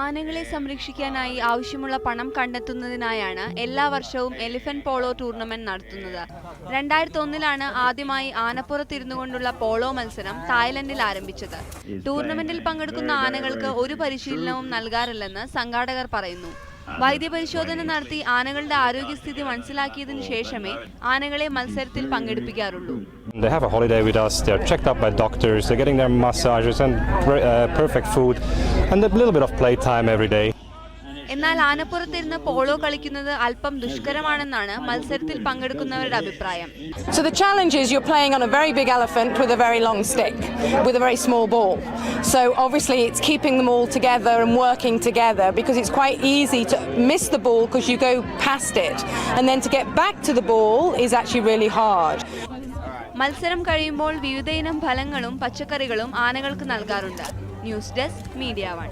ആനകളെ സംരക്ഷിക്കാനായി ആവശ്യമുള്ള പണം കണ്ടെത്തുന്നതിനായാണ് എല്ലാ വർഷവും എലിഫന്റ് പോളോ ടൂർണമെന്റ് നടത്തുന്നത്. രണ്ടായിരത്തി ഒന്നിലാണ് ആദ്യമായി ആനപ്പുറത്തിരുന്നുകൊണ്ടുള്ള പോളോ മത്സരം തായ്ലൻഡിൽ ആരംഭിച്ചത്. ടൂർണമെന്റിൽ പങ്കെടുക്കുന്ന ആനകൾക്ക് ഒരു പരിശീലനവും നൽകാറില്ലെന്ന് സംഘാടകർ പറയുന്നു. വൈദ്യപരിശോധന നടത്തി ആനകളുടെ ആരോഗ്യസ്ഥിതി മനസ്സിലാക്കിയതിനു ശേഷമേ ആനകളെ മത്സരത്തിൽ പങ്കെടുപ്പിക്കാറുള്ളൂ They have a holiday with us, they're checked up by doctors, they're getting their massages and uh, perfect food and a little bit of playtime every day. എന്നാൽ ആനപ്പുറത്തിരുന്ന് പോളോ കളിക്കുന്നത് അല്പം ദുഷ്കരമാണെന്നാണ് മത്സരത്തിൽ പങ്കെടുക്കുന്നവരുടെ അഭിപ്രായം So the challenge is you're playing on a very big elephant with a very long stick with a very small ball. So obviously it's keeping them all together and working together because it's quite easy to miss the ball because you go past it. And then to get back to the ball is actually really hard. മത്സരം കഴിയുമ്പോൾ വിവിധയിനം ഫലങ്ങളും പച്ചക്കറികളും ആനകൾക്ക് നൽകാറുണ്ട് news desk media one